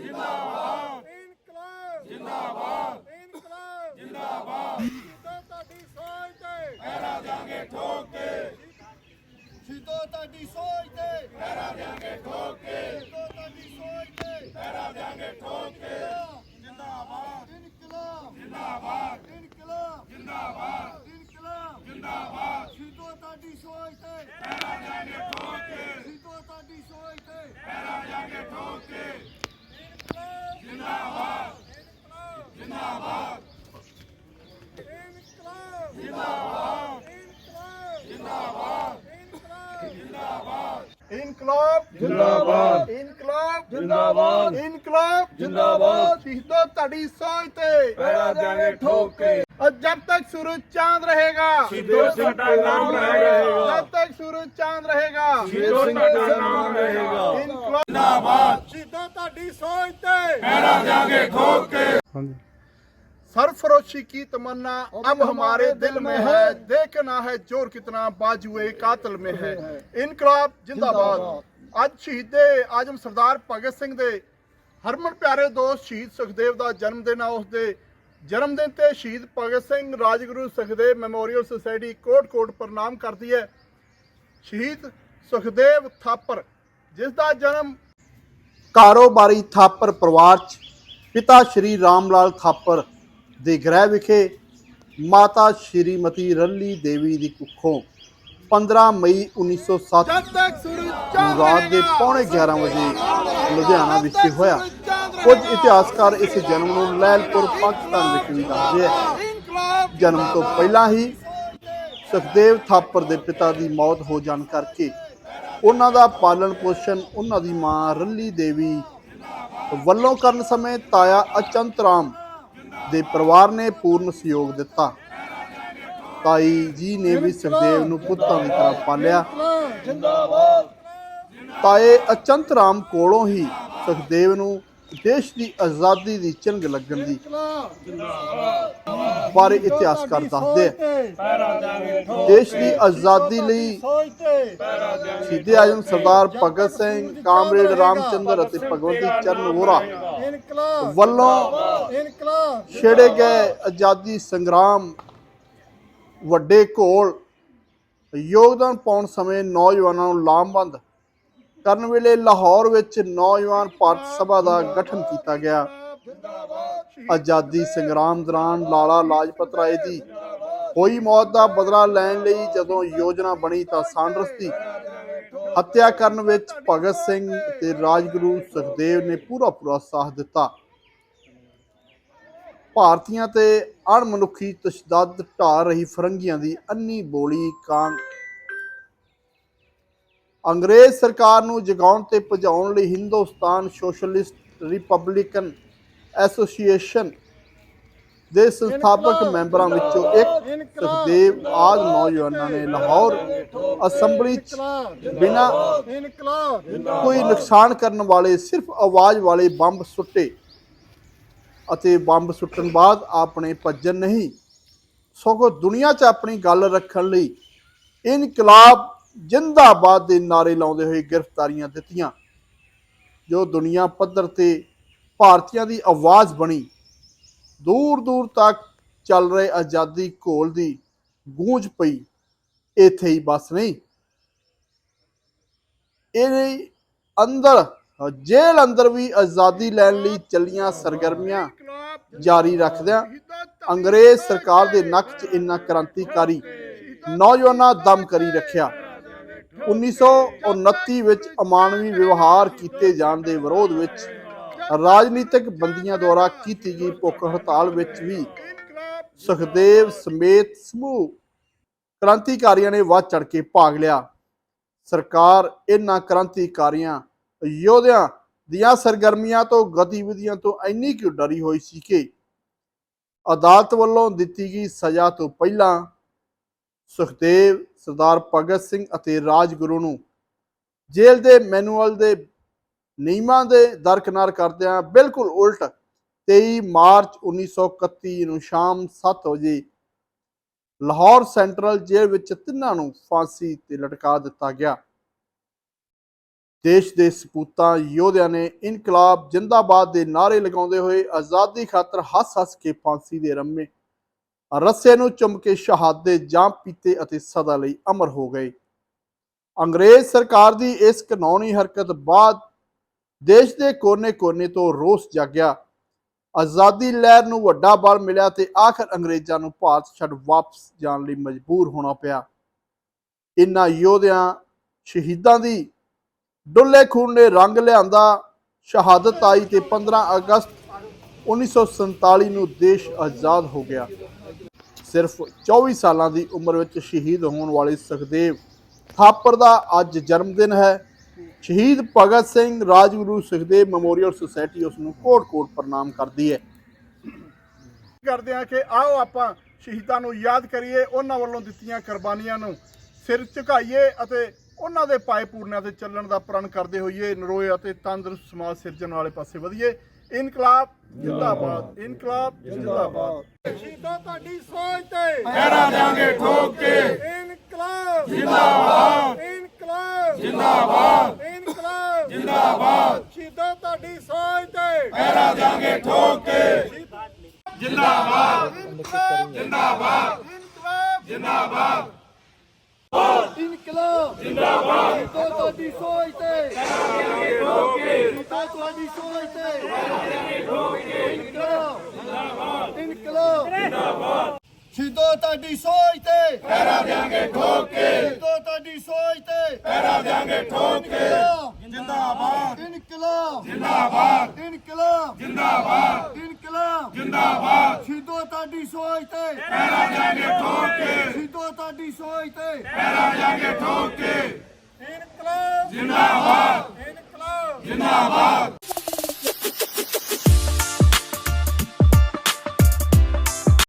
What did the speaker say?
ਜਿੰਦਾਬਾਦ। ਇਨਕਲਾਬ। ਜਿੰਦਾਬਾਦ। ਇਨਕਲਾਬ। ਜਿੰਦਾਬਾਦ। ਜਿੱਦਾਂ ਤੁਹਾਡੀ ਸੋਚ ਤੇ। ਪਹਿਰਾ ਦਿਆਂਗੇ ਠੋਕ ਕੇ। ਸਿੱਧੋ ਤੁਹਾਡੀ ਸੋਚ ਤੇ। ਪਹਿਰਾ ਦਿਆਂਗੇ ਠੋਕ ਕੇ ਸਿੱਧੋ ਤੁਹਾਡੀ ਸੋਚ ਤੇ ਪਹਿਰਾ ਦਿਆਂਗੇ ਠੋਕ ਕੇ ਜਿੰਦਾਬਾਦ ਇਨਕਲਾਬ ਜਿੰਦਾਬਾਦ ਇਨਕਲਾਬ ਜਿੰਦਾਬਾਦ ਇਨਕਲਾਬ ਜਿੰਦਾਬਾਦ ਸਿੱਧੋ ਤੁਹਾਡੀ ਸੋਚ ਤੇ ਪਹਿਰਾ ਦਿਆਂਗੇ ਠੋਕ ਕੇ ਸਿੱਧੋ ਤੁਹਾਡੀ ਸੋਚ ਤੇ ਪਹਿਰਾ ਦਿਆਂਗੇ ਠੋਕ ਕੇ ਇਨਕਲਾਬ ਜਿੰਦਾਬਾਦ ਇਨਕਲਾਬ ਜਿੰਦਾਬਾਦ ਇਨਕਲਾਬ ਜਿੰਦਾਬਾਦ ਇਨਕਲਾਬ ਜਿੰਦਾਬਾਦ ਇਨਕਲਾਬ ਜਿੰਦਾਬਾਦ ਇਨਕਲਾਬ ਜਿੰਦਾਬਾਦ ਇਨਕਲਾਬ ਜਿੰਦਾਬਾਦ ਸ਼ਹੀਦੋ ਤੁਹਾਡੀ ਸੋਚ ਤੇ ਪਹਿਰਾ ਦਿਆਂਗੇ ਠੋਕ ਕੇ और जब तक सूरज चांद रहेगा ਸ਼ਹੀਦੋ ਸਿੰਘ ਦਾ ਨਾਮ ਰਹੇਗਾ जब तक सूरज चांद रहेगा ਸ਼ਹੀਦੋ ਸਿੰਘ ਦਾ ਨਾਮ ਰਹੇਗਾ इनकलाब जिंदाबाद शहीदों ਤੁਹਾਡੀ ਸੋਚ ਤੇ ਪਹਿਰਾ ਦਿਆਂਗੇ ਠੋਕ ਕੇ सरफरोशी की तमन्ना अब हमारे दिल में है देखना है जोर कितना बाजुए कातिल में है इनकलाब जिंदाबाद ਅੱਜ ਸ਼ਹੀਦੇ ਆਜਮ ਸਰਦਾਰ ਭਗਤ ਸਿੰਘ ਦੇ ਹਰਮਨ ਪਿਆਰੇ ਦੋਸਤ ਸ਼ਹੀਦ ਸੁਖਦੇਵ ਦਾ ਜਨਮ ਦਿਨ ਆ ਉਸ ਦੇ ਜਨਮ ਦਿਨ ਤੇ ਸ਼ਹੀਦ ਭਗਤ ਸਿੰਘ ਰਾਜਗੁਰੂ ਸੁਖਦੇਵ ਮੈਮੋਰੀਅਲ ਸੁਸਾਇਟੀ ਕੋਟ ਕੋਟ ਪ੍ਰਣਾਮ ਕਰਦੀ ਹੈ ਸ਼ਹੀਦ ਸੁਖਦੇਵ ਥਾਪਰ ਜਿਸ ਦਾ ਜਨਮ ਕਾਰੋਬਾਰੀ ਥਾਪਰ ਪਰਿਵਾਰ ਚ ਪਿਤਾ ਸ਼੍ਰੀ ਰਾਮ ਲਾਲ ਥਾਪਰ ਦੇ ਗ੍ਰਹਿ ਵਿਖੇ ਮਾਤਾ ਸ਼੍ਰੀਮਤੀ ਰੱਲੀ ਦੇਵੀ ਦੀ ਕੁੱਖੋਂ 15 ਮਈ 1907 ਨੂੰ ਰਾਤ ਦੇ ਪੌਣੇ 11 ਵਜੇ ਲੁਧਿਆਣਾ ਵਿਖੇ ਹੋਇਆ। ਕੁਝ ਇਤਿਹਾਸਕਾਰ ਇਸ ਜਨਮ ਨੂੰ ਲੈਲਪੁਰ ਪਾਕਿਸਤਾਨ ਵਿਖੇ ਵੀ ਦੱਸਦੇ ਹੈ ਜਨਮ ਤੋਂ ਪਹਿਲਾਂ ਹੀ ਸੁਖਦੇਵ ਥਾਪਰ ਦੇ ਪਿਤਾ ਦੀ ਮੌਤ ਹੋ ਜਾਣ ਕਰਕੇ ਉਹਨਾਂ ਦਾ ਪਾਲਣ ਪੋਸ਼ਣ ਉਹਨਾਂ ਦੀ ਮਾਂ ਰੱਲੀ ਦੇਵੀ ਵੱਲੋਂ ਕਰਨ ਸਮੇਂ ਤਾਇਆ ਅਚੰਤ ਰਾਮ ਦੇ ਪਰਿਵਾਰ ਨੇ ਪੂਰਨ ਸਹਿਯੋਗ ਦਿੱਤਾ। ਤਾਈ ਜੀ ਨੇ ਵੀ ਸੁਖਦੇਵ ਨੂੰ ਪੁੱਤਾਂ ਦੀ ਤਰ੍ਹਾਂ ਪਾਲਿਆ। ਤਾਏ ਅਚੰਤ ਰਾਮ ਕੋਲੋਂ ਹੀ ਸੁਖਦੇਵ ਨੂੰ ਦੇਸ਼ ਦੀ ਆਜ਼ਾਦੀ ਦੀ ਚਿੰਗ ਲੱਗਣ ਦੀ ਬਾਰੇ ਇਤਿਹਾਸਕਾਰ ਦੱਸਦੇ ਦੇਸ਼ ਦੀ ਆਜ਼ਾਦੀ ਲਈ ਸਿੱਧੇ ਆਜਮ ਸਰਦਾਰ ਭਗਤ ਸਿੰਘ, ਕਾਮਰੇਡ ਰਾਮਚੰਦਰ ਅਤੇ ਭਗਵੰਤੀ ਚਰਨ ਵੋਰਾ ਵੱਲੋਂ ਛੇੜੇ ਗਏ ਆਜ਼ਾਦੀ ਸੰਗਰਾਮ ਵੱਡੇ ਘੋਲ ਯੋਗਦਾਨ ਪਾਉਣ ਸਮੇਂ ਨੌਜਵਾਨਾਂ ਨੂੰ ਲਾਮਬੰਦ ਕਰਨ ਵੇਲੇ ਲਾਹੌਰ ਵਿੱਚ ਨੌਜਵਾਨ ਭਾਰਤ ਸਭਾ ਦਾ ਗਠਨ ਕੀਤਾ ਗਿਆ। ਆਜ਼ਾਦੀ ਸੰਗਰਾਮ ਦੌਰਾਨ ਲਾਲਾ ਲਾਜਪਤ ਰਾਏ ਦੀ ਹੋਈ ਮੌਤ ਦਾ ਬਦਲਾ ਲੈਣ ਲਈ ਜਦੋਂ ਯੋਜਨਾ ਬਣੀ ਤਾਂ ਸਾਂਡਰਸ ਦੀ ਹੱਤਿਆ ਕਰਨ ਵਿੱਚ ਭਗਤ ਸਿੰਘ ਤੇ ਰਾਜਗੁਰੂ ਸੁਖਦੇਵ ਨੇ ਪੂਰਾ ਪੂਰਾ ਸਾਥ ਦਿੱਤਾ। ਭਾਰਤੀਆਂ ਤੇ ਅਣਮਨੁੱਖੀ ਤਸ਼ੱਦਦ ਢਾ ਰਹੀ ਫਰੰਗੀਆਂ ਦੀ ਅੰਨੀ ਬੋਲੀ ਕਾਂ ਅੰਗਰੇਜ਼ ਸਰਕਾਰ ਨੂੰ ਜਗਾਉਣ ਤੇ ਭਜਾਉਣ ਲਈ ਹਿੰਦੁਸਤਾਨ ਸੋਸ਼ਲਿਸਟ ਰਿਪਬਲਿਕਨ ਐਸੋਸੀਏਸ਼ਨ ਦੇ ਸੰਸਥਾਪਕ ਮੈਂਬਰਾਂ ਵਿੱਚੋਂ ਇੱਕ ਸੁਖਦੇਵ ਆਦ ਨੌਜਵਾਨਾਂ ਨੇ ਲਾਹੌਰ ਅਸੈਂਬਲੀ ਚ ਬਿਨਾਂ ਕੋਈ ਨੁਕਸਾਨ ਕਰਨ ਵਾਲੇ ਸਿਰਫ ਆਵਾਜ਼ ਵਾਲੇ ਬੰਬ ਸੁੱਟੇ ਅਤੇ ਬੰਬ ਸੁੱਟਣ ਬਾਅਦ ਆਪਣੇ ਭੱਜਣ ਨਹੀਂ ਸਗੋਂ ਦੁਨੀਆ 'ਚ ਆਪਣੀ ਗੱਲ ਰੱਖਣ ਲਈ ਇਨਕਲਾਬ ਜਿੰਦਾਬਾਦ ਦੇ ਨਾਰੇ ਲਾਉਂਦੇ ਹੋਏ ਗ੍ਰਿਫਤਾਰੀਆਂ ਦਿੱਤੀਆਂ ਜੋ ਦੁਨੀਆ ਪੱਧਰ ਤੇ ਭਾਰਤੀਆਂ ਦੀ ਆਵਾਜ਼ ਬਣੀ। ਦੂਰ ਦੂਰ ਤੱਕ ਚੱਲ ਰਹੇ ਆਜ਼ਾਦੀ ਘੋਲ ਦੀ ਗੂੰਜ ਪਈ। ਇੱਥੇ ਹੀ ਬਸ ਨਹੀਂ। ਇਹਦੇ ਅੰਦਰ, ਜੇਲ੍ਹ ਅੰਦਰ ਵੀ ਆਜ਼ਾਦੀ ਲੈਣ ਲਈ ਚੱਲੀਆਂ ਸਰਗਰਮੀਆਂ ਜਾਰੀ ਰੱਖਦਿਆਂ ਅੰਗਰੇਜ਼ ਸਰਕਾਰ ਦੇ ਨੱਕ 'ਚ ਇੰਨਾ ਕ੍ਰਾਂਤੀਕਾਰੀ ਨੌਜਵਾਨਾਂ ਦਮ ਕਰੀ ਰੱਖਿਆ। 1929 ਵਿੱਚ ਅਮਾਨਵੀ ਵਿਵਹਾਰ ਕੀਤੇ ਜਾਣ ਦੇ ਵਿਰੋਧ ਵਿੱਚ ਰਾਜਨੀਤਿਕ ਬੰਦੀਆਂ ਦੁਆਰਾ ਕੀਤੀ ਗਈ ਭੁੱਖ ਹੜਤਾਲ ਵਿੱਚ ਵੀ ਸੁਖਦੇਵ ਸਮੇਤ ਸਮੂਹ ਕ੍ਰਾਂਤੀਕਾਰੀਆਂ ਨੇ ਵੱਧ ਚੜ ਕੇ ਭਾਗ ਲਿਆ। ਸਰਕਾਰ ਇਹਨਾਂ ਕ੍ਰਾਂਤੀਕਾਰੀਆਂ ਯੋਧਿਆਂ ਦੀਆਂ ਸਰਗਰਮੀਆਂ ਤੋਂ, ਗਤੀਵਿਧੀਆਂ ਤੋਂ ਇੰਨੀ ਕਿਉਂ ਡਰੀ ਹੋਈ ਸੀ ਕਿ ਅਦਾਲਤ ਵੱਲੋਂ ਦਿੱਤੀ ਗਈ ਸਜ਼ਾ ਤੋਂ ਪਹਿਲਾਂ ਸੁਖਦੇਵ ਸਰਦਾਰ ਭਗਤ ਸਿੰਘ ਅਤੇ ਰਾਜਗੁਰੂ ਨੂੰ ਜੇਲ੍ਹ ਦੇ ਮੈਨੂਅਲ ਦੇ ਨਿਯਮਾਂ ਦੇ ਦਰਕਨਾਰ ਕਰਦਿਆਂ ਬਿਲਕੁਲ ਉਲਟ 23 ਮਾਰਚ 1931 ਨੂੰ ਸ਼ਾਮ 7 ਵਜੇ ਲਾਹੌਰ ਸੈਂਟਰਲ ਜੇਲ੍ਹ ਵਿੱਚ ਤਿੰਨਾਂ ਨੂੰ ਫਾਂਸੀ ਤੇ ਲਟਕਾ ਦਿੱਤਾ ਗਿਆ। ਦੇਸ਼ ਦੇ ਸਪੂਤਾਂ ਯੋਧਿਆਂ ਨੇ ਇਨਕਲਾਬ ਜਿੰਦਾਬਾਦ ਦੇ ਨਾਅਰੇ ਲਗਾਉਂਦੇ ਹੋਏ ਆਜ਼ਾਦੀ ਖਾਤਰ ਹੱਸ-ਹੱਸ ਕੇ ਫਾਂਸੀ ਦੇ ਰੰਮੇ ਰੱਸੇ ਨੂੰ ਚੁੰਮ ਕੇ ਸ਼ਹਾਦੇ ਜਾਂ ਪੀਤੇ ਅਤੇ ਸਦਾ ਲਈ ਅਮਰ ਹੋ ਗਏ। ਅੰਗਰੇਜ਼ ਸਰਕਾਰ ਦੀ ਇਸ ਕਾਨੂੰਨੀ ਹਰਕਤ ਬਾਅਦ ਦੇਸ਼ ਦੇ ਕੋਨੇ-ਕੋਨੇ ਤੋਂ ਰੋਸ ਜਾਗਿਆ। ਆਜ਼ਾਦੀ ਲਹਿਰ ਨੂੰ ਵੱਡਾ ਬਲ ਮਿਲਿਆ ਤੇ ਆਖਰ ਅੰਗਰੇਜ਼ਾਂ ਨੂੰ ਭਾਰਤ ਛੱਡ ਵਾਪਸ ਜਾਣ ਲਈ ਮਜਬੂਰ ਹੋਣਾ ਪਿਆ। ਇਨ੍ਹਾਂ ਯੋਧਿਆਂ, ਸ਼ਹੀਦਾਂ ਦੀ ਡੁੱਲੇ ਖੂਨ ਨੇ ਰੰਗ ਲਿਆਂਦਾ, ਸ਼ਹਾਦਤ ਆਈ ਤੇ 15 ਅਗਸਤ 1947 ਨੂੰ ਦੇਸ਼ ਆਜ਼ਾਦ ਹੋ ਗਿਆ। ਸਿਰਫ 24 ਸਾਲਾਂ ਦੀ ਉਮਰ ਵਿੱਚ ਸ਼ਹੀਦ ਹੋਣ ਵਾਲੇ ਸੁਖਦੇਵ ਥਾਪਰ ਦਾ ਅੱਜ ਜਨਮ ਦਿਨ ਹੈ। ਸ਼ਹੀਦ ਭਗਤ ਸਿੰਘ ਰਾਜਗੁਰੂ ਸੁਖਦੇਵ ਮੈਮੋਰੀਅਲ ਸੁਸਾਇਟੀ ਉਸ ਨੂੰ ਕੋਟ-ਕੋਟ ਪ੍ਰਣਾਮ ਕਰਦੀ ਹੈ। ਕਰਦੇ ਆ ਕਿ ਆਓ ਆਪਾਂ ਸ਼ਹੀਦਾਂ ਨੂੰ ਯਾਦ ਕਰੀਏ ਉਹਨਾਂ ਵੱਲੋਂ ਦਿੱਤੀਆਂ ਕੁਰਬਾਨੀਆਂ ਨੂੰ ਸਿਰ ਝੁਕਾਈਏ ਅਤੇ ਉਹਨਾਂ ਦੇ ਪਾਏ ਪੂਰਨਿਆਂ ਤੇ ਚੱਲਣ ਦਾ ਪ੍ਰਣ ਕਰਦੇ ਹੋਈਏ ਨਰੋਏ ਅਤੇ ਤੰਦਰੁਸਤ ਸਮਾਜ ਸਿਰਜਣ ਵਾਲੇ ਪਾਸੇ ਵਧੀਏ। ਇਨਕਲਾਬ ਜਿੰਦਾਬਾਦ ਇਨਕਲਾਬ ਜਿੰਦਾਬਾਦ। ਸ਼ਹੀਦਾਂ ਤੁਹਾਡੀ ਸੋਚ ਤੇ ਪਹਿਰਾ ਦਿਆਂਗੇ ਠੋਕ ਕੇ ਇਨਕਲਾਬ ਜਿੰਦਾਬਾਦ। ਇਨਕਲਾਬ ਜਿੰਦਾਬਾਦ। ਇਨਕਲਾਬ ਜਿੰਦਾਬਾਦ। ਸ਼ਹੀਦਾਂ ਤੁਹਾਡੀ ਸੋਚ ਤੇ। ਪਹਿਰਾ ਦਿਆਂਗੇ ਠੋਕ ਕੇ। ਜਿੰਦਾਬਾਦ। ਜਿੰਦਾਬਾਦ। ਜਿੰਦਾਬਾਦ। ਇਨਕਲਾਬ। ਜਿੰਦਾਬਾਦ। ਸ਼ਹੀਦਾਂ ਤੁਹਾਡੀ ਸੋਚ ਤੇ। ਸ਼ਹੀਦਾਂ ਤੁਹਾਡੀ ਸੋਚ ਤੇ। ਇਨਕਲਾਬ। ਇਨਕਲਾਬ। ਸ਼ਹੀਦਾਂ ਤੁਹਾਡੀ ਸੋਚ ਤੇ। ਪਹਿਰਾ ਦਿਆਂਗੇ ਠੋਕ ਕੇ। ਸ਼ਹੀਦਾਂ ਤੁਹਾਡੀ ਸੋਚ ਤੇ। ਪਹਿਰਾ ਦਿਆਂਗੇ ਠੋਕ ਕੇ ਜਿੰਦਾਬਾਦ ਇਨਕਲਾਬ ਜਿੰਦਾਬਾਦ ਇਨਕਲਾਬ ਜਿੰਦਾਬਾਦ ਇਨਕਲਾਬ ਜਿੰਦਾਬਾਦ ਸ਼ਹੀਦਾਂ ਤੁਹਾਡੀ ਸੋਚ ਤੇ ਪਹਿਰਾ ਦਿਆਂਗੇ ਠੋਕ ਕੇ ਤੁਹਾਡੀ ਸੋਚ ਤੇ ਪਹਿਰਾ ਦਿਆਂਗੇ ਠੋਕ। ਕੇ ਇਨਕਲਾਬ। ਜਿੰਦਾਬਾਦ। ਇਨਕਲਾਬ। ਜਿੰਦਾਬਾਦ।